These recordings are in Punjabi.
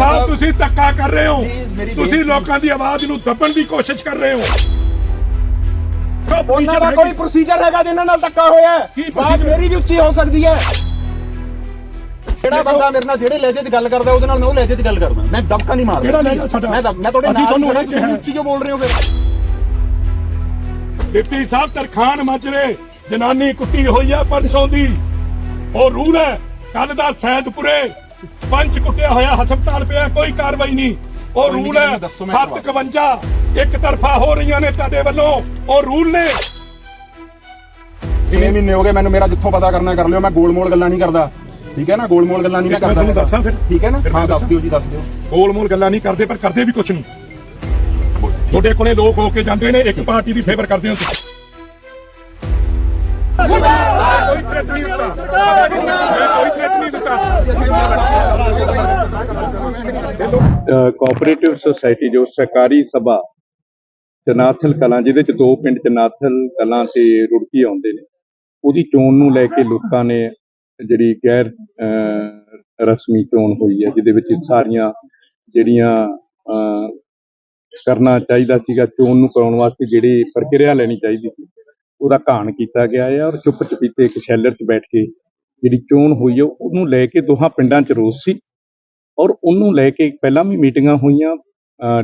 ਸਾਹਿਬ ਤੁਸੀਂ ਧੱਕਾ ਕਰ ਰਹੇ ਹੋ। ਤੁਸੀਂ ਲੋਕਾਂ ਦੀ ਆਵਾਜ਼ ਨੂੰ ਦੱਬਣ ਦੀ ਕੋਸ਼ਿਸ਼ ਕਰ ਰਹੇ ਹੋ। ਉਹਨਾਂ ਦਾ ਕੋਈ ਪ੍ਰੋਸੀਜਰ ਹੈਗਾ ਜਿਨ੍ਹਾਂ ਨਾਲ ਧੱਕਾ ਹੋਇਆ ਕੀ procedure? ਮੇਰੀ ਵੀ ਉੱਚੀ ਹੋ ਸਕਦੀ ਹੈ। ਜਿਹੜਾ ਬੰਦਾ ਮੇਰੇ ਨਾਲ ਜਿਹੜੇ ਲਹਿਜੇ 'ਚ ਗੱਲ ਕਰਦਾ ਉਹਦੇ ਨਾਲ ਮੈਂ ਉਹ ਲਹਿਜੇ 'ਚ ਗੱਲ ਕਰਦਾ। ਮੈਂ ਦਬਕਾ ਨਹੀਂ ਮਾਰਦਾ। ਕਿਹੜਾ ਲਹਿਜਾ ਸਾਡਾ? ਮੈਂ ਮੈਂ ਤੁਹਾਡੇ ਨਾਲ ਤੁਹਾਨੂੰ ਕਿਹਾ। ਤੁਸੀਂ ਉੱਚੀ ਕਿਉਂ ਬੋਲ ਰਹੇ ਹੋ ਫਿਰ? ਡਿਪਟੀ ਸਾਹਿਬ ਤਰਖਾਨ ਮਾਜਰੇ ਜਨਾਨੀ ਕੁੱਟੀ ਹੋਈ ਹੈ ਪਰਸੋਂ ਦੀ। ਉਹ ਰੂਲ ਹੈ ਕੱਲ ਦਾ ਸੈਦਪੁਰੇ ਪੰਜ ਕੁੱਟਿਆ ਹੋਇਆ ਹਸਪਤਾਲ ਪਿਆ ਕੋਈ ਕਾਰਵਾਈ ਨਹੀਂ। ਉਹ ਰੂਲ ਹੈ ਮੈਨੂੰ ਦੱਸੋ, ਮੈਂ ਕਰਵਾ 751 ਇੱਕ ਤਰਫਾ ਹੋ ਰਹੀਆਂ ਨੇ ਤੁਹਾਡੇ ਵੱਲੋਂ। ਉਹ ਰੂਲ ਨੇ। 6 ਮਹੀਨੇ ਹੋ ਗਏ ਮੈਨੂੰ ਮੇਰਾ ਜਿੱਥੋਂ ਪਤਾ ਕਰਨਾ ਕਰ ਲਿਓ ਮੈਂ ਗੋਲ-ਮੋਲ ਗੱਲਾਂ ਨਹੀਂ ਕਰਦਾ। ਠੀਕ ਹੈ ਨਾ ਗੋਲ-ਮੋਲ ਗੱਲਾਂ ਨਹੀਂ ਮੈਂ ਕਰਦਾ। ਤੁਹਾਨੂੰ ਦੱਸਾਂ ਫਿਰ। ਠੀਕ ਹੈ ਨਾ? ਹਾਂ ਦੱਸ। ਦਿਓ ਜੀ ਦੱਸ ਦਿਓ। ਗੋਲ ਮੋਲ ਗੱਲਾਂ ਨਹੀਂ ਕਰਦੇ ਪਰ ਕਰਦੇ ਵੀ ਕੁਝ ਨਹੀਂ। ਤੁਹਾਡੇ ਕੋਲੇ ਲੋਕ ਹੋ ਕੇ ਜਾਂਦੇ ਨੇ ਇੱਕ ਪਾਰਟੀ ਦੀ ਫੇਵਰ ਕਰਦੇ ਹੋ ਤੁਸੀਂ। ਕੋਈ ਥ੍ਰੈਟ ਨਹੀਂ ਦਿੱਤਾ ਮੈਂ ਕੋਈ ਥ੍ਰੈਟ ਨਹੀਂ ਦਿੱਤਾ ਕੋਆਪਰੇਟਿਵ ਸੁਸਾਇਟੀ ਜੋ ਸਹਿਕਾਰੀ ਸਭਾ ਜਨਾਥਲ ਕਲਾਂ ਜਿਹਦੇ ਚ ਦੋ ਪਿੰਡ ਜਨਾਥਲ ਕਲਾਂ ਤੇ ਰੁੜਕੀ ਆਉਂਦੇ ਨੇ ਉਹਦੀ ਚੋਣ ਨੂੰ ਲੈ ਕੇ ਲੋਕਾਂ ਨੇ ਜਿਹੜੀ ਗੈਰ ਰਸਮੀ ਚੋਣ ਹੋਈ ਹੈ ਜਿਹਦੇ ਵਿੱਚ ਸਾਰੀਆਂ ਜਿਹੜੀਆਂ ਅਹ, ਕਰਨਾ ਚਾਹੀਦਾ ਸੀਗਾ ਚੋਣ ਨੂੰ ਕਰਾਉਣ ਵਾਸਤੇ ਜਿਹੜੀ ਪ੍ਰਕਿਰਿਆ ਲੈਣੀ ਚਾਹੀਦੀ ਸੀ ਉਹਦਾ ਘਾਣ ਕੀਤਾ ਗਿਆ ਹੈ ਔਰ ਚੁੱਪ ਚਪੀਤੇ ਇੱਕ ਸ਼ੈਲਰ 'ਚ ਬੈਠ ਕੇ ਜਿਹੜੀ ਚੋਣ ਹੋਈ ਹੈ ਉਹਨੂੰ ਲੈ ਕੇ ਦੋਹਾਂ ਪਿੰਡਾਂ 'ਚ ਰੋਸ ਸੀ ਔਰ ਉਹਨੂੰ ਲੈ ਕੇ ਪਹਿਲਾਂ ਵੀ ਮੀਟਿੰਗਾਂ ਹੋਈਆਂ।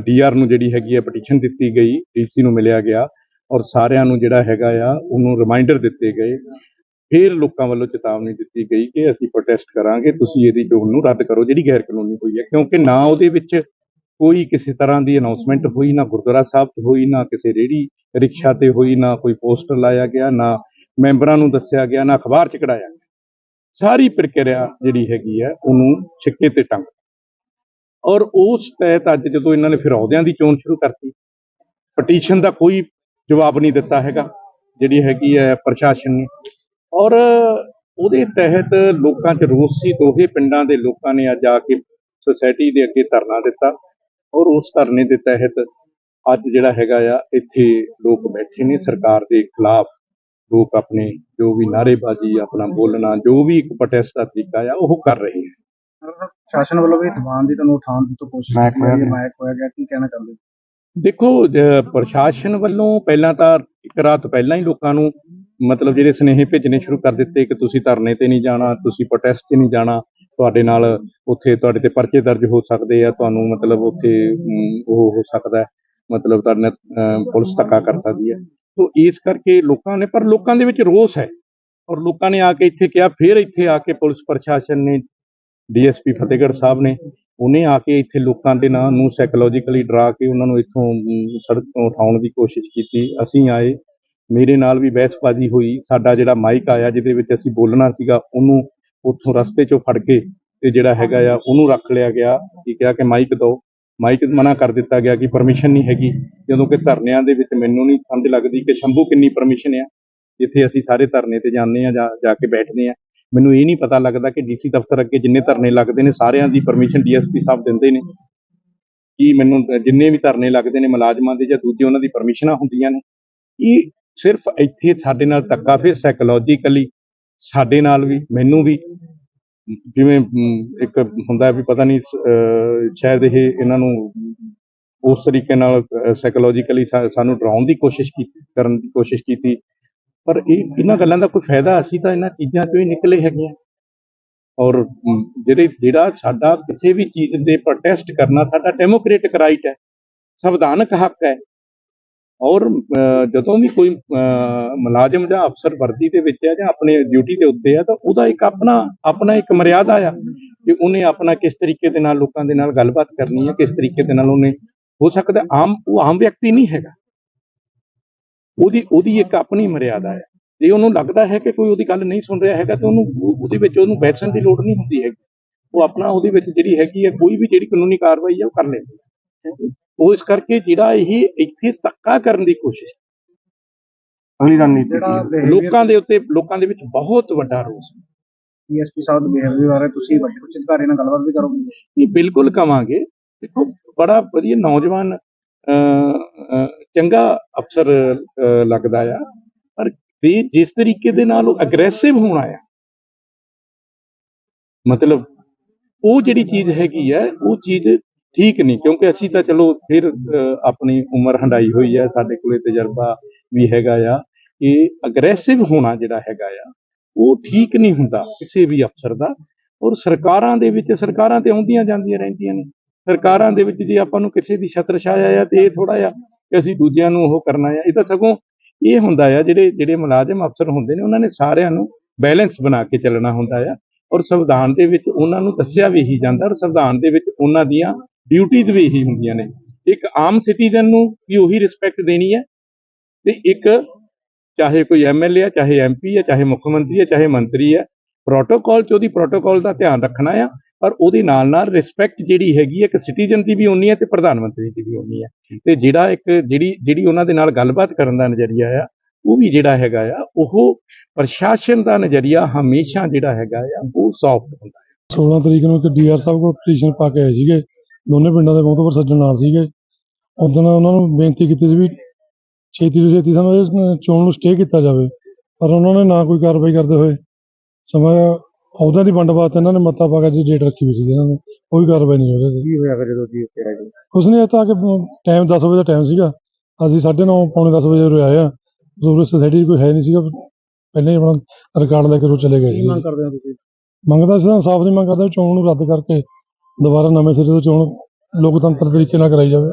ਡੀਆਰ ਨੂੰ ਜਿਹੜੀ ਹੈਗੀ ਹੈ ਪਟੀਸ਼ਨ ਦਿੱਤੀ ਗਈ ਡੀਸੀ ਨੂੰ ਮਿਲਿਆ ਗਿਆ ਔਰ ਸਾਰਿਆਂ ਨੂੰ ਜਿਹੜਾ ਹੈਗਾ ਆ, ਉਹਨੂੰ ਰਿਮਾਈਂਡਰ ਦਿੱਤੇ ਗਏ। ਫਿਰ ਲੋਕਾਂ ਵੱਲੋਂ ਚੇਤਾਵਨੀ ਦਿੱਤੀ ਗਈ ਕਿ ਅਸੀਂ ਪ੍ਰੋਟੈਸਟ ਕਰਾਂਗੇ, ਤੁਸੀਂ ਇਹਦੀ ਚੋਣ ਨੂੰ ਰੱਦ ਕਰੋ, ਜਿਹੜੀ ਗੈਰ ਕਾਨੂੰਨੀ ਹੋਈ ਹੈ ਕਿਉਂਕਿ ਨਾ ਉਹਦੇ ਵਿੱਚ ਕੋਈ ਕਿਸੇ ਤਰ੍ਹਾਂ ਦੀ ਅਨਾਉਂਸਮੈਂਟ ਹੋਈ ਨਾ ਗੁਰਦੁਆਰਾ ਸਾਹਿਬ 'ਚ ਹੋਈ ਨਾ ਕਿਸੇ ਰੇੜੀ ਰਿਕਸ਼ਾ ਤੇ ਹੋਈ ਨਾ ਕੋਈ ਪੋਸਟਰ ਲਾਇਆ ਗਿਆ ਨਾ ਮੈਂਬਰਾਂ ਨੂੰ ਦੱਸਿਆ ਗਿਆ ਨਾ ਅਖਬਾਰ 'ਚ ਕਢਾਇਆ ਗਿਆ। ਸਾਰੀ ਪ੍ਰਕਿਰਿਆ ਜਿਹੜੀ ਹੈਗੀ ਹੈ ਉਹਨੂੰ ਛਿੱਕੇ ਤੇ ਟੰਗ। ਔਰ ਉਸ ਤਹਿਤ ਅੱਜ ਜਦੋਂ ਇਹਨਾਂ ਨੇ ਫਿਰ ਅਹੁਦਿਆਂ ਦੀ ਚੋਣ ਸ਼ੁਰੂ ਕਰਤੀ ਪਟੀਸ਼ਨ ਦਾ ਕੋਈ ਜਵਾਬ ਨਹੀਂ ਦਿੱਤਾ ਹੈਗਾ ਜਿਹੜੀ ਹੈਗੀ ਹੈ ਪ੍ਰਸ਼ਾਸਨ ਨੇ। ਔਰ ਉਹਦੇ ਤਹਿਤ ਲੋਕਾਂ 'ਚ ਰੋਸ ਸੀ ਦੋਹੇ ਪਿੰਡਾਂ ਦੇ ਲੋਕਾਂ ਨੇ ਅੱਜ ਆ ਕੇ ਸੁਸਾਇਟੀ ਦੇ ਅੱਗੇ ਧਰਨਾ ਦਿੱਤਾ। ਔਰ ਉਸ ਧਰਨੇ ਦੇ ਤਹਿਤ ਅੱਜ ਜਿਹੜਾ ਹੈਗਾ ਆ ਇੱਥੇ ਲੋਕ ਬੈਠੇ ਨੇ ਸਰਕਾਰ ਦੇ ਖਿਲਾਫ ਲੋਕ ਆਪਣੇ ਜੋ ਵੀ ਨਾਅਰੇਬਾਜ਼ੀ ਆਪਣਾ ਬੋਲਣਾ ਜੋ ਵੀ ਇੱਕ ਪ੍ਰੋਟੈਸਟ ਦਾ ਤਰੀਕਾ ਆ ਉਹ ਕਰ ਰਹੇ ਹੈ ਸ਼ਾਸਨ ਵੱਲੋਂ ਵੀ ਦੀਵਾਨ ਦੀ ਤੁਹਾਨੂੰ ਉਠਾਉਣ ਦੀ ਤਾਂ ਕੋਸ਼ਿਸ਼ ਕੀਤੀ ਹੋਇਆ ਹੈ ਹੋਇਆ ਗਿਆ ਕੀ ਕਹਿਣਾ ਚਾਹੁੰਦੇ? ਦੇਖੋ ਪ੍ਰਸ਼ਾਸਨ ਵੱਲੋਂ ਪਹਿਲਾਂ ਤਾਂ ਇੱਕ ਰਾਤ ਪਹਿਲਾਂ ਹੀ ਲੋਕਾਂ ਨੂੰ ਮਤਲਬ ਜਿਹੜੇ ਸੁਨੇਹੇ ਭੇਜਣੇ ਸ਼ੁਰੂ ਕਰ ਦਿੱਤੇ ਕਿ ਤੁਸੀਂ ਧਰਨੇ ਤੇ ਨਹੀਂ ਜਾਣਾ ਤੁਸੀਂ ਪ੍ਰੋਟੈਸਟ 'ਤੇ ਨਹੀਂ ਜਾਣਾ ਤੁਹਾਡੇ ਨਾਲ ਉੱਥੇ ਤੁਹਾਡੇ ਤੇ ਪਰਚੇ ਦਰਜ ਹੋ ਸਕਦੇ ਆ, ਤੁਹਾਨੂੰ ਮਤਲਬ ਉੱਥੇ ਉਹ ਹੋ ਸਕਦਾ ਮਤਲਬ ਤੁਹਾਡੇ ਨਾਲ ਪੁਲਿਸ ਧੱਕਾ ਕਰ ਸਕਦੀ ਹੈ। ਸੋ ਇਸ ਕਰਕੇ ਲੋਕਾਂ ਨੇ, ਪਰ ਲੋਕਾਂ ਦੇ ਵਿੱਚ ਰੋਸ ਹੈ। ਔਰ ਲੋਕਾਂ ਨੇ ਆ ਕੇ ਇੱਥੇ ਕਿਹਾ, ਫਿਰ ਇੱਥੇ ਆ ਕੇ ਪੁਲਿਸ ਪ੍ਰਸ਼ਾਸਨ ਨੇ, ਡੀਐਸਪੀ ਫਤਿਹਗੜ੍ਹ ਸਾਹਿਬ ਨੇ, ਉਹਨੇ ਆ ਕੇ ਇੱਥੇ ਲੋਕਾਂ ਦੇ ਨਾਂ ਨੂੰ ਸਾਈਕੋਲੋਜੀਕਲੀ ਡਰਾ ਕੇ ਉਹਨਾਂ ਨੂੰ ਇੱਥੋਂ ਸੜਕ ਤੋਂ ਉਠਾਉਣ ਦੀ ਕੋਸ਼ਿਸ਼ ਕੀਤੀ। ਅਸੀਂ ਆਏ, ਮੇਰੇ ਨਾਲ ਵੀ ਬਹਿਸਬਾਜ਼ੀ ਹੋਈ। ਸਾਡਾ ਜਿਹੜਾ ਮਾਈਕ ਆਇਆ, ਜਿਹਦੇ ਵਿੱਚ ਅਸੀਂ ਬੋਲਣਾ ਸੀਗਾ, ਉਹਨੂੰ ਉੱਥੋਂ ਰਸਤੇ 'ਚੋਂ ਫੜ ਕੇ ਤੇ ਜਿਹੜਾ ਹੈਗਾ ਆ, ਉਹਨੂੰ ਰੱਖ ਲਿਆ ਗਿਆ। ਕੀ ਕਿਹਾ ਕਿ ਮਾਈਕ ਦਿਓ। ਮਾਈਕ ਮਨਾ ਕਰ ਦਿੱਤਾ ਗਿਆ ਕਿ ਪਰਮਿਸ਼ਨ ਨਹੀਂ ਹੈਗੀ। ਜਦੋਂ ਕਿ ਧਰਨਿਆਂ ਦੇ ਵਿੱਚ ਮੈਨੂੰ ਨਹੀਂ ਸਮਝ ਲੱਗਦੀ ਕਿ ਸ਼ੰਭੂ ਕਿੰਨੀ ਪਰਮਿਸ਼ਨ ਆ। ਜਿੱਥੇ ਅਸੀਂ ਸਾਰੇ ਧਰਨੇ ਤੇ ਜਾਂਦੇ ਆ ਜਾਂ ਜਾ ਕੇ ਬੈਠਦੇ ਆ। ਮੈਨੂੰ ਇਹ ਨਹੀਂ ਪਤਾ ਲੱਗਦਾ ਕਿ ਡੀਸੀ ਦਫ਼ਤਰ ਅੱਗੇ ਜਿੰਨੇ ਧਰਨੇ ਲੱਗਦੇ ਨੇ, ਸਾਰਿਆਂ ਦੀ ਪਰਮਿਸ਼ਨ ਡੀਐਸਪੀ ਸਾਹਿਬ ਦਿੰਦੇ ਨੇ। ਕੀ ਮੈਨੂੰ ਜਿੰਨੇ ਵੀ ਧਰਨੇ ਲੱਗਦੇ ਨੇ, ਮੁਲਾਜ਼ਮਾਂ ਦੇ ਜਾਂ ਦੂਜੇ ਉਹਨਾਂ ਦੀ ਪਰਮਿਸ਼ਨਾਂ ਹੁੰਦੀਆਂ ਨੇ। ਇਹ ਸਿਰਫ ਇੱਥੇ ਸਾਡੇ ਨਾਲ ਧੱਕਾ, ਫਿਰ ਸਾਈਕੋਲੋਜੀਕਲੀ ਸਾਡੇ ਨਾਲ ਵੀ, ਮੈਨੂੰ ਵੀ। ਜਿਵੇਂ ਇੱਕ ਹੁੰਦਾ ਵੀ ਪਤਾ ਨਹੀਂ ਸ਼ਾਇਦ ਇਹ ਇਹਨਾਂ ਨੂੰ ਉਸ ਤਰੀਕੇ ਨਾਲ ਸਾਈਕੋਲੋਜੀਕਲੀ ਸਾਨੂੰ ਡਰਾਉਣ ਦੀ ਕੋਸ਼ਿਸ਼ ਕੀਤੀ ਕਰਨ ਦੀ ਕੋਸ਼ਿਸ਼ ਕੀਤੀ। ਪਰ ਇਹ, ਇਹਨਾਂ ਗੱਲਾਂ ਦਾ ਕੋਈ ਫਾਇਦਾ ਅਸੀਂ ਤਾਂ ਇਹਨਾਂ ਚੀਜ਼ਾਂ ਚੋਂ ਹੀ ਨਿਕਲੇ ਹੈਗੇ ਆ ਔਰ ਜਿਹੜੇ, ਜਿਹੜਾ ਸਾਡਾ ਕਿਸੇ ਵੀ ਚੀਜ਼ ਦੇ ਪ੍ਰੋਟੈਸਟ ਕਰਨਾ, ਸਾਡਾ ਡੈਮੋਕ੍ਰੈਟਿਕ ਰਾਈਟ ਹੈ। ਸੰਵਿਧਾਨਕ ਹੱਕ ਹੈ। ਔਰ ਜਦੋਂ ਵੀ ਕੋਈ ਅਹ, ਮੁਲਾਜ਼ਮ ਜਾਂ ਅਫਸਰ ਵਰਦੀ ਦੇ ਵਿੱਚ ਹੈ ਜਾਂ ਆਪਣੇ ਡਿਊਟੀ ਦੇ ਉੱਤੇ ਹੈ ਤਾਂ ਉਹਦਾ ਇੱਕ ਆਪਣਾ ਆਪਣਾ ਇੱਕ ਮਰਿਆਦਾ ਆ ਕਿ ਉਹਨੇ ਆਪਣਾ ਕਿਸ ਤਰੀਕੇ ਦੇ ਨਾਲ ਲੋਕਾਂ ਦੇ ਨਾਲ ਗੱਲਬਾਤ ਕਰਨੀ ਹੈ ਕਿਸ ਤਰੀਕੇ ਦੇ ਨਾਲ ਉਹਨੇ ਹੋ ਸਕਦਾ ਆਮ ਉਹ ਆਮ ਵਿਅਕਤੀ ਨਹੀਂ ਹੈਗਾ। ਉਹਦੀ ਉਹਦੀ ਇੱਕ ਆਪਣੀ ਮਰਿਆਦਾ ਹੈ ਜੇ ਉਹਨੂੰ ਲੱਗਦਾ ਹੈ ਕਿ ਕੋਈ ਉਹਦੀ ਗੱਲ ਨਹੀਂ ਸੁਣ ਰਿਹਾ ਹੈਗਾ ਤਾਂ ਉਹਨੂੰ ਉਹਦੇ ਵਿੱਚ ਉਹਨੂੰ ਬੈਸਣ ਦੀ ਲੋੜ ਨਹੀਂ ਹੁੰਦੀ ਹੈਗੀ। ਉਹ ਆਪਣਾ ਉਹਦੇ ਵਿੱਚ ਜਿਹੜੀ ਹੈਗੀ ਹੈ ਕੋਈ ਵੀ ਜਿਹੜੀ ਕਾਨੂੰਨੀ ਕਾਰਵਾਈ ਹੈ ਉਹ ਕਰ ਲੈਂਦੀ ਹੈ ਉਹ ਇਸ ਕਰਕੇ ਜਿਹੜਾ ਇਹ ਇੱਥੇ ਧੱਕਾ ਕਰਨ ਦੀ ਕੋਸ਼ਿਸ਼ ਅਗਲੀ ਰਣਨੀਤੀ? ਲੋਕਾਂ ਦੇ ਉੱਤੇ ਲੋਕਾਂ ਦੇ ਵਿੱਚ ਬਹੁਤ ਵੱਡਾ ਰੋਸ ਹੈ। ਡੀਐਸਪੀ ਸਾਹਿਬ ਦੇ ਬਿਹੇਵੀਅਰ ਬਾਰੇ ਤੁਸੀਂ ਵੱਡੇ ਉੱਚ ਅਧਿਕਾਰੀ ਨਾਲ ਗੱਲਬਾਤ ਵੀ ਕਰੋਗੇ ਇਹ ਬਿਲਕੁਲ ਕਵਾਂਗੇ ਦੇਖੋ ਬੜਾ ਵਧੀਆ ਨੌਜਵਾਨ ਚੰਗਾ ਅਫਸਰ ਲੱਗਦਾ ਆ ਪਰ ਜਿਸ ਤਰੀਕੇ ਦੇ ਨਾਲ ਉਹ ਅਗਰੈਸਿਵ ਹੋਣਾ ਆ ਮਤਲਬ ਉਹ ਜਿਹੜੀ ਚੀਜ਼ ਹੈਗੀ ਹੈ ਉਹ ਚੀਜ਼ ਠੀਕ ਨਹੀਂ, ਕਿਉਂਕਿ ਅਸੀਂ ਤਾਂ ਚਲੋ ਫਿਰ ਆਪਣੀ ਉਮਰ ਹੰਡਾਈ ਹੋਈ ਹੈ, ਸਾਡੇ ਕੋਲੇ ਤਜਰਬਾ ਵੀ ਹੈਗਾ ਆ ਕਿ ਅਗਰੈਸਿਵ ਹੋਣਾ ਜਿਹੜਾ ਹੈਗਾ ਆ, ਉਹ ਠੀਕ ਨਹੀਂ ਹੁੰਦਾ ਕਿਸੇ ਵੀ ਅਫਸਰ ਦਾ ਔਰ ਸਰਕਾਰਾਂ ਦੇ ਵਿੱਚ, ਸਰਕਾਰਾਂ ਤੇ ਆਉਂਦੀਆਂ ਜਾਂਦੀਆਂ ਰਹਿੰਦੀਆਂ ਨੇ। ਸਰਕਾਰਾਂ ਦੇ ਵਿੱਚ ਜੇ ਆਪਾਂ ਨੂੰ ਕਿਸੇ ਦੀ ਛਤਰ ਛਾਇਆ ਆ ਤੇ ਇਹ ਥੋੜਾ ਆ ਕਿ ਅਸੀਂ ਦੂਜਿਆਂ ਨੂੰ ਉਹ ਕਰਨਾ ਆ, ਇਹ ਤਾਂ ਸਗੋਂ ਇਹ ਹੁੰਦਾ ਆ ਜਿਹੜੇ ਜਿਹੜੇ ਮੁਲਾਜ਼ਮ ਅਫਸਰ ਹੁੰਦੇ ਨੇ, ਉਹਨਾਂ ਨੇ ਸਾਰਿਆਂ ਨੂੰ ਬੈਲੈਂਸ ਬਣਾ ਕੇ ਚੱਲਣਾ ਹੁੰਦਾ ਆ ਔਰ ਸੰਵਿਧਾਨ ਦੇ ਵਿੱਚ ਉਹਨਾਂ ਨੂੰ ਦੱਸਿਆ ਵੀ ਹੀ ਜਾਂਦਾ ਔਰ ਸੰਵਿਧਾਨ ਦੇ ਵਿੱਚ ਉਹਨਾਂ ਦੀਆਂ ਡਿਊਟੀਆਂ ਵੀ ਇਹੀ ਹੁੰਦੀਆਂ ਨੇ। ਇੱਕ ਆਮ ਸਿਟੀਜ਼ਨ ਨੂੰ ਵੀ ਉਹੀ ਰਿਸਪੈਕਟ ਦੇਣੀ ਹੈ ਤੇ ਇੱਕ ਚਾਹੇ ਕੋਈ ਐਮਐਲਏ ਆ ਚਾਹੇ ਐਮਪੀ ਹੈ, ਚਾਹੇ ਮੁੱਖ ਮੰਤਰੀ ਹੈ, ਚਾਹੇ ਮੰਤਰੀ ਹੈ ਪ੍ਰੋਟੋਕਾਲ ਚ ਉਹਦੀ ਪ੍ਰੋਟੋਕਾਲ ਦਾ ਧਿਆਨ ਰੱਖਣਾ ਆ, ਪਰ ਉਹਦੇ ਨਾਲ ਨਾਲ ਰਿਸਪੈਕਟ ਜਿਹੜੀ ਹੈਗੀ ਹੈ, ਇੱਕ ਸਿਟੀਜ਼ਨ ਦੀ ਵੀ ਉਨੀ ਹੈ ਤੇ ਪ੍ਰਧਾਨ ਮੰਤਰੀ ਦੀ ਵੀ ਉਨੀ ਹੈ। ਤੇ ਜਿਹੜਾ ਇੱਕ ਜਿਹੜੀ ਜਿਹੜੀ ਉਹਨਾਂ ਦੇ ਨਾਲ ਗੱਲਬਾਤ ਕਰਨ ਦਾ ਨਜ਼ਰੀਆ ਆ, ਉਹ ਵੀ ਜਿਹੜਾ ਹੈਗਾ ਆ, ਉਹ ਪ੍ਰਸ਼ਾਸਨ ਦਾ ਨਜ਼ਰੀਆ ਹਮੇਸ਼ਾ ਜਿਹੜਾ ਹੈਗਾ ਆ, ਉਹ ਸੌਫਟ ਹੁੰਦਾ 16 ਤਰੀਕ ਨੂੰ ਇੱਕ ਡੀਆਰ ਸਾਹਿਬ ਕੋਲ ਪਟੀਸ਼ਨ ਪਾ ਕੇ ਆਏ ਸੀਗੇ। ਦੋਨੇ ਪਿੰਡਾਂ ਦੇ ਬਹੁਤ ਸੱਜਣ ਨਾਲ ਸੀਗੇ। ਉਦੋਂ ਉਹਨਾਂ ਨੂੰ ਬੇਨਤੀ ਕੀਤੀ ਸੀ ਵੀ ਛੇਤੀ ਤੋਂ ਛੇਤੀ ਸਾਨੂੰ ਇਸ ਚੋਣ ਨੂੰ ਸਟੇ ਕੀਤਾ ਜਾਵੇ। ਪਰ ਉਹਨਾਂ ਨੇ ਨਾ ਕੋਈ ਕਾਰਵਾਈ ਕਰਦੇ ਹੋਏ ਸਮਾਂ ਅਹੁਦਿਆਂ ਦੀ ਵੰਡ ਵਾਸਤੇ ਇਹਨਾਂ ਨੇ ਮੱਤਾ ਪਾ ਕੇ ਜੀ ਡੇਟ ਰੱਖੀ ਹੋਈ ਸੀ ਇਹਨਾਂ ਨੇ ਕੋਈ ਕਾਰਵਾਈ ਨਹੀਂ ਹੋ ਰਹੀ। ਕੀ ਹੋਇਆ ਫਿਰ ਜਦੋਂ ਜੀ ਉੱਤੇ ਰਹਿ ਗਏ? ਕੁਛ ਨਹੀਂ ਇਹ ਤਾਂ ਕਿ ਟਾਈਮ 10 ਵਜੇ ਦਾ ਟਾਈਮ ਸੀਗਾ। ਅਸੀਂ 9:30 ਪੌਣੇ 10 ਵਜੇ ਉਰੇ ਆਏ ਆ ਜ਼ਰੂਰ ਸੋਸਾਇਟੀ ਕੋਈ ਹੈ ਨਹੀਂ ਸੀਗਾ। ਪਹਿਲਾਂ ਹੀ ਆਪਣਾ ਰਿਕਾਰਡ ਲੈ ਕੇ ਉਹ ਚਲੇ ਗਏ ਸੀ ਮੰਗ ਕਰਦੇ ਹੋ ਤੁਸੀਂ? ਮੰਗਦਾ ਸੀ ਸਾਫ਼ ਦੀ ਮੰਗ ਕਰਦਾ ਚੋਣ ਨੂੰ ਰੱਦ ਕਰਕੇ ਦੁਬਾਰਾ ਨਵੇਂ ਸਿਰੇ ਤੋਂ ਚੋਣ ਲੋਕਤੰਤਰ ਤਰੀਕੇ ਨਾਲ ਕਰਾਈ ਜਾਵੇ।